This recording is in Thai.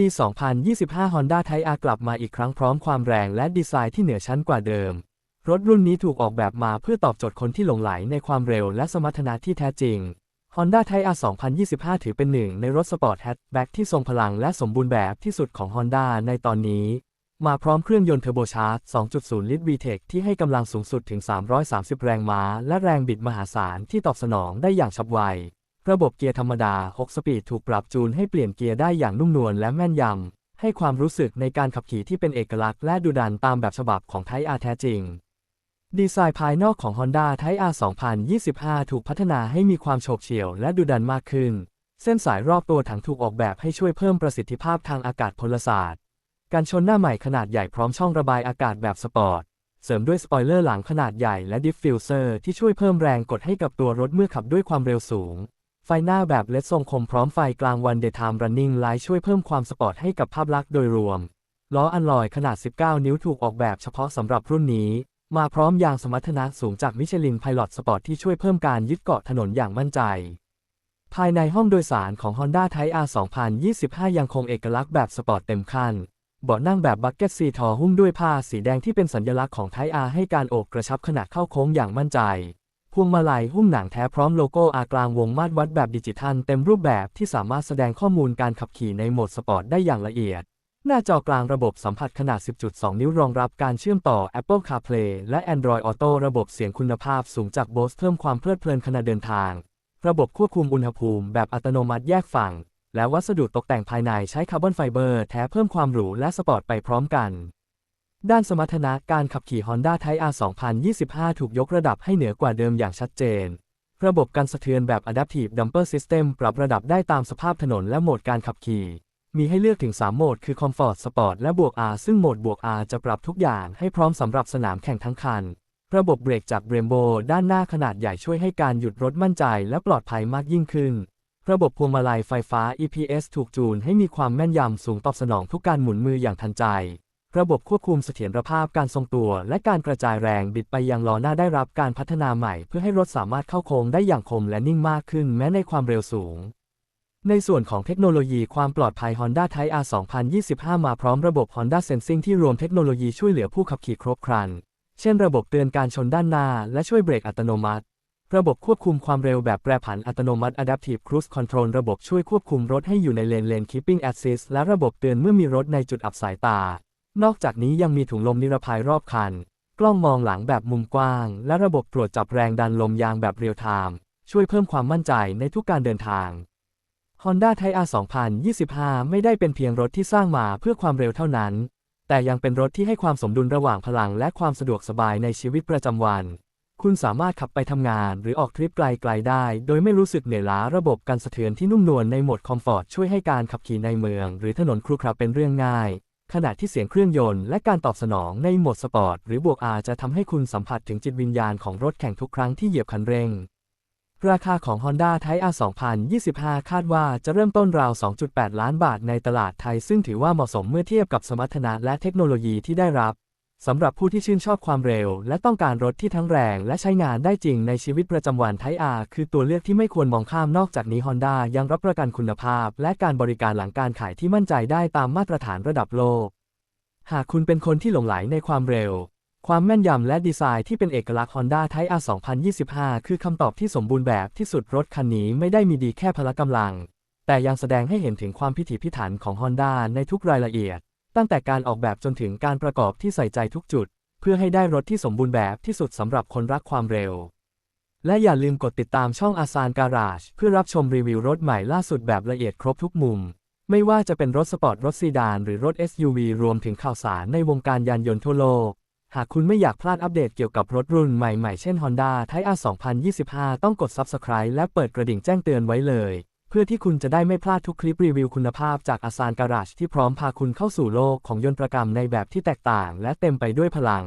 ปี 2025 Honda Type R กลับมาอีกครั้งพร้อมความแรงและดีไซน์ที่เหนือชั้นกว่าเดิม รถรุ่นนี้ถูกออกแบบมาเพื่อตอบโจทย์คนที่หลงไหลในความเร็วและสมรรถนะที่แท้จริง Honda Type R 2025 ถือเป็นหนึ่งในรถสปอร์ตแฮชแบ็กที่ทรงพลังและสมบูรณ์แบบที่สุดของ Honda ในตอนนี้ มาพร้อมเครื่องยนต์เทอร์โบชาร์จ 2.0 ลิตร VTEC ที่ให้กำลังสูงสุดถึง 330 แรงม้า และแรงบิดมหาศาลที่ตอบสนองได้อย่างฉับไว ระบบเกียร์ธรรมดา 6 สปีดถูกปรับจูนให้เปลี่ยนเกียร์ได้อย่างนุ่มนวลและแม่นยำ ให้ความรู้สึกในการขับขี่ที่เป็นเอกลักษณ์และดุดันตามแบบฉบับของ Type R แท้จริง ดีไซน์ภายนอกของ Honda Type R 2025 ถูกพัฒนาให้มีความโฉบเฉี่ยวและดุดันมากขึ้น เส้นสายรอบตัวถังถูกออกแบบให้ช่วยเพิ่มประสิทธิภาพทางอากาศพลศาสตร์ การชนหน้าใหม่ขนาดใหญ่พร้อมช่องระบายอากาศแบบสปอร์ตเสริมด้วยสปอยเลอร์หลังขนาดใหญ่และดิฟฟิวเซอร์ที่ช่วยเพิ่มแรงกดให้กับตัวรถเมื่อขับด้วยความเร็วสูง ไฟหน้าแบบเลดทรงคมพร้อมไฟกลางวัน Daytime Running Light ช่วยเพิ่มความสปอร์ตให้กับภาพลักษณ์โดยรวม ล้ออันลอยขนาด 19 นิ้วถูกออกแบบเฉพาะสำหรับรุ่นนี้ มาพร้อมยางสมรรถนะสูงจากมิชลินไพลอตสปอร์ตที่ช่วยเพิ่มการยึดเกาะถนนอย่างมั่นใจ ภายในห้องโดยสารของ Honda Type R 2025 ยังคงเอกลักษณ์แบบสปอร์ตเต็มขั้นเบาะนั่งแบบบักเก็ตซีทอหุ้มด้วยผ้าสีแดงที่เป็นสัญลักษณ์ของ Type R ให้การโอบกระชับขณะเข้าโค้งอย่างมั่นใจ พวงมาลัยหุ้มหนังแท้พร้อมโลโก้อากลางวงมาตรวัดแบบดิจิทัลเต็มรูปแบบที่สามารถแสดงข้อมูลการขับขี่ในโหมดสปอร์ตได้อย่างละเอียด หน้าจอกลางระบบสัมผัสขนาด 10.2 นิ้วรองรับการเชื่อมต่อ Apple CarPlay และ Android Auto ระบบเสียงคุณภาพสูงจาก Bose เพิ่มความเพลิดเพลินขณะเดินทาง ระบบควบคุมอุณหภูมิแบบอัตโนมัติแยกฝั่ง และวัสดุตกแต่งภายในใช้คาร์บอนไฟเบอร์แท้เพิ่มความหรูและสปอร์ตไปพร้อมกัน ด้านสมรรถนะการขับขี่ Honda Type R 2025 ถูกยกระดับให้เหนือกว่าเดิมอย่างชัดเจน ระบบกันสะเทือนแบบ Adaptive Damper System ปรับระดับได้ตามสภาพถนนและโหมดการขับขี่ มีให้เลือกถึง 3 โหมด คือ Comfort Sport และบวก R ซึ่งโหมดบวก R จะปรับทุกอย่างให้พร้อมสำหรับสนามแข่งทั้งคัน ระบบเบรกจาก Brembo ด้านหน้าขนาดใหญ่ช่วยให้การหยุดรถมั่นใจและปลอดภัยมากยิ่งขึ้น ระบบพวงมาลัยไฟฟ้า EPS ถูกจูนให้มีความแม่นยำสูงตอบสนองทุกการหมุนมืออย่างทันใจ ระบบควบคุมเสถียรภาพการทรงตัว และการกระจายแรงบิดไปยังล้อหน้าได้รับการพัฒนาใหม่ เพื่อให้รถสามารถเข้าโค้งได้อย่างคมและนิ่งมากขึ้นแม้ในความเร็วสูง ในส่วนของเทคโนโลยีความปลอดภัย Honda Type R 2025 มาพร้อมระบบ Honda Sensing ที่รวมเทคโนโลยีช่วยเหลือผู้ขับขี่ครบครัน เช่นระบบเตือนการชนด้านหน้า และช่วยเบรกอัตโนมัติ ระบบควบคุมความเร็วแบบแปรผันอัตโนมัติ Adaptive Cruise Control ระบบช่วยควบคุมรถให้อยู่ในเลน Lane Keeping Assist และระบบเตือนเมื่อมีรถในจุดอับสายตา นอกจากนี้ยังมีถุงลมนิรภัยรอบคัน กล้องมองหลังแบบมุมกว้าง และระบบตรวจจับแรงดันลมยางแบบเรียลไทม์ช่วยเพิ่มความมั่นใจในทุกการเดินทาง Honda t y R 2025 ไม่ได้เป็นเพียงรถที่สร้างมาเพื่อความเร็วเท่านั้น แต่ยังเป็นรถที่ให้ความสมดุลระหว่างพลังและความสะดวกสบายในชีวิตประจำวัน คุณสามารถขับไปทำงานหรือออกทริปไกลๆได้ โดยไม่รู้สึกเหนื่อยล้าระบบการสะเทือนที่นุ่มนวลในโหมดคอมฟอร์ตช่วยให้การขับขี่ในเมือง หรือถนนครุขระเป็นเรื่องง่าย ขณะที่เสียงเครื่องยนต์และการตอบสนองในโหมดสปอร์ตหรือบวกอาจะทำให้คุณสัมผัสถึงจิตวิญญาณของรถแข่งทุกครั้งที่เหยียบคันเร่ง ราคาของ Honda Type R 2025 คาดว่าจะเริ่มต้นราว 2.8 ล้านบาทในตลาดไทย ซึ่งถือว่าเหมาะสมเมื่อเทียบกับสมรรถนะและเทคโนโลยีที่ได้รับ สำหรับผู้ที่ชื่นชอบความเร็ว และต้องการรถที่ทั้งแรงและใช้งานได้จริงในชีวิตประจำวัน Type R คือตัวเลือกที่ไม่ควรมองข้ามนอกจากนี้ Honda ยังรับประกันคุณภาพ และการบริการหลังการขายที่มั่นใจได้ตามมาตรฐานระดับโลก หากคุณเป็นคนที่หลงไหลในความเร็ว ความแม่นยำและดีไซน์ที่เป็นเอกลักษณ์ Honda Type R 2025 คือคำตอบที่สมบูรณ์แบบที่สุดรถคันนี้ไม่ได้มีดีแค่พละกำลัง แต่ยังแสดงให้เห็นถึงความพิถีพิถันของ Honda ในทุกรายละเอียด ตั้งแต่การออกแบบจนถึงการประกอบที่ใส่ใจทุกจุด เพื่อให้ได้รถที่สมบูรณ์แบบที่สุดสำหรับคนรักความเร็ว และอย่าลืมกดติดตามช่องอาซานการาจเพื่อรับชมรีวิวรถใหม่ล่าสุดแบบละเอียดครบทุกมุม ไม่ว่าจะเป็นรถสปอร์ตรถซีดานหรือรถ SUV รวมถึงข่าวสารในวงการยานยนต์ทั่วโลก หากคุณไม่อยากพลาดอัปเดตเกี่ยวกับรถรุ่นใหม่ๆ เช่น Honda Type R 2025 ต้องกด Subscribe และเปิดกระดิ่งแจ้งเตือนไว้เลย พื่อที่คุณจะได้ไม่พลาดทุกคลิปรีวิวคุณภาพจากอาซานการาชที่พร้อมพาคุณเข้าสู่โลกของยนต์ประกรรมในแบบที่แตกต่าง และเต็มไปด้วยพลัง